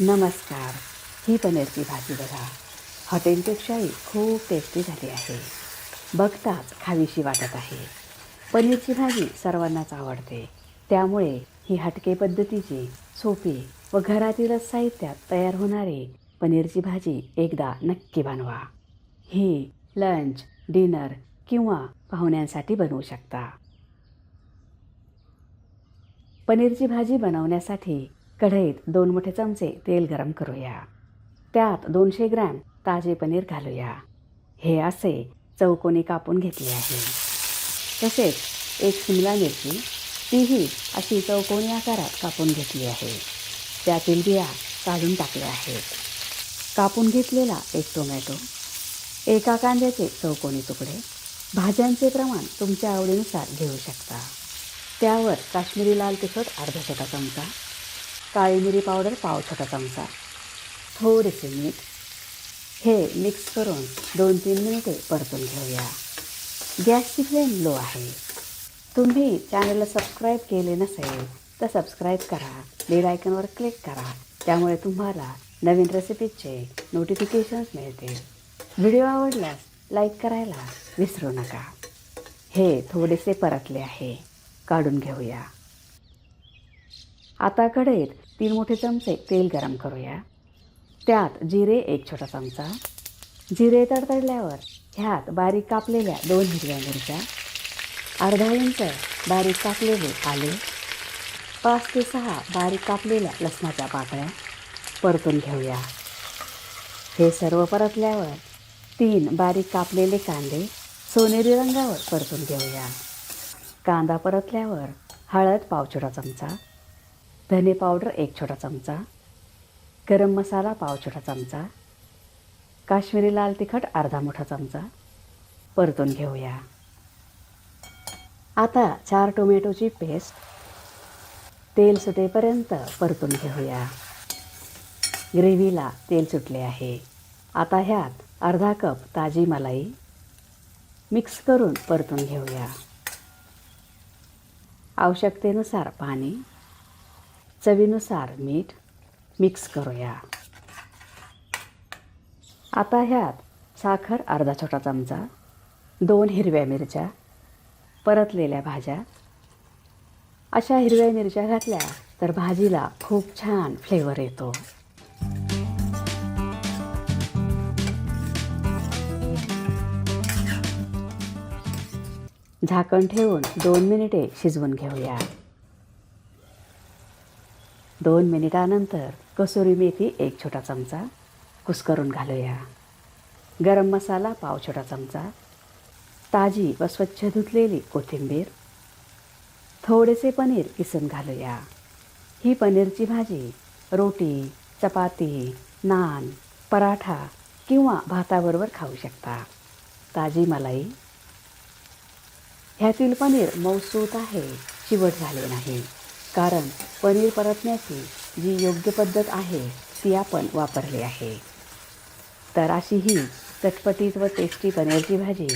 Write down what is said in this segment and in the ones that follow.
नमस्कार. ही पनीरची भाजी बघा. हॉटेलपेक्षाही खूप टेस्टी झाली आहे. बघताच खावीशी वाटत आहे. पनीरची भाजी सर्वांनाच आवडते. त्यामुळे ही हटके पद्धतीची सोपी व घरातीलच साहित्यात तयार होणारी पनीरची भाजी एकदा नक्की बनवा. ही लंच डिनर किंवा पाहुण्यांसाठी बनवू शकता. पनीरची भाजी बनवण्यासाठी कढईत दोन मोठे चमचे तेल गरम करूया. त्यात दोनशे ग्रॅम ताजे पनीर घालूया. हे असे चौकोनी कापून घेतले आहे. तसेच एक शिमला मिरची तीही अशी चौकोनी आकारात कापून घेतली आहे. त्यातील बिया काढून टाकल्या आहेत. कापून घेतलेला एक टोमॅटो एका कांद्याचे चौकोनी तुकडे भाज्यांचे प्रमाण तुमच्या आवडीनुसार घेऊ शकता. त्यावर काश्मीरी लाल तिखट अर्धा छोटा चमचा काळी मिरी पावडर पाव छोटा चमचा. थोडेसे मीठ. हे मिक्स करून दोन तीन मिनिटे परतून घेऊया. गॅसची फ्लेम लो आहे. तुम्ही चॅनलला सबस्क्राईब केले नसेल तर सबस्क्राईब करा. बेल आयकनवर क्लिक करा. त्यामुळे तुम्हाला नवीन रेसिपीजचे नोटिफिकेशन्स मिळतील. व्हिडिओ आवडल्यास लाईक करायला विसरू नका. हे थोडेसे परतले आहे. काढून घेऊया. आता कढईत तीन मोठे चमचे तेल गरम करूया. त्यात जिरे एक छोटा चमचा. जिरे तडतडल्यावर ह्यात बारीक कापलेल्या दोन हिरव्या मिरच्या. अर्धा इंच बारीक कापलेले आले. पाच ते सहा बारीक कापलेल्या लसणाच्या पाकळ्या परतून घेऊया. हे सर्व परतल्यावर तीन बारीक कापलेले कांदे सोनेरी रंगावर परतून घेऊया. कांदा परतल्यावर हळद पाव छोटा चमचा. धने पावडर एक छोटा चमचा गरम मसाला पाव छोटा चमचा काश्मीरी लाल तिखट अर्धा मोठा चमचा परतून घेऊया. आता चार टोमॅटोची पेस्ट तेल सुटेपर्यंत परतून घेऊया. ग्रेव्हीला तेल सुटले आहे. आता ह्यात अर्धा कप ताजी मलाई मिक्स करून परतून घेऊया. आवश्यकतेनुसार पाणी चवीनुसार मीठ मिक्स करूया. आता ह्यात साखर अर्धा छोटा चमचा दोन हिरव्या मिरच्या परतलेल्या भाज्या. अशा हिरव्या मिरच्या घातल्या तर भाजीला खूप छान फ्लेवर येतो. झाकण ठेवून दोन मिनिटे शिजवून घेऊया. दोन मिनिटानंतर कसुरी मेथी एक छोटा चमचा कुस्करून घालूया. गरम मसाला पाव छोटा चमचा ताजी व स्वच्छ धुतलेली कोथिंबीर थोडेसे पनीर किसून घालूया. ही पनीरची भाजी रोटी चपाती नान पराठा किंवा भाताबरोबर खाऊ शकता. ताजी मलाई. ह्यातील पनीर मौसूत आहे चिवट झाले नाही. कारण पनीर परतण्याची जी योग्य पद्धत आहे ती आपण वापरली आहे. तर अशी ही चटपटीत व टेस्टी पनीरची भाजी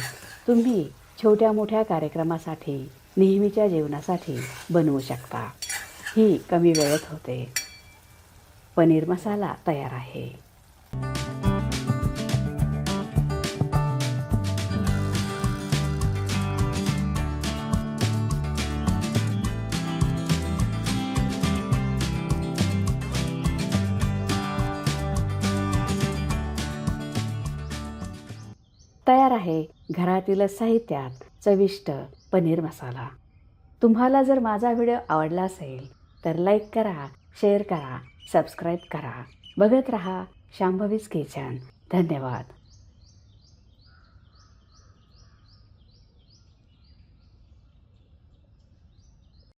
तुम्ही छोट्या मोठ्या कार्यक्रमासाठी नेहमीच्या जेवणासाठी बनवू शकता. ही कमी वेळेत होते. पनीर मसाला तयार आहे. तयार आहे घरातील साहित्यात चविष्ट पनीर मसाला. तुम्हाला जर माझा व्हिडिओ आवडला असेल तर लाईक करा शेअर करा सबस्क्राईब करा. बघत रहा शांभवीज किचन. धन्यवाद.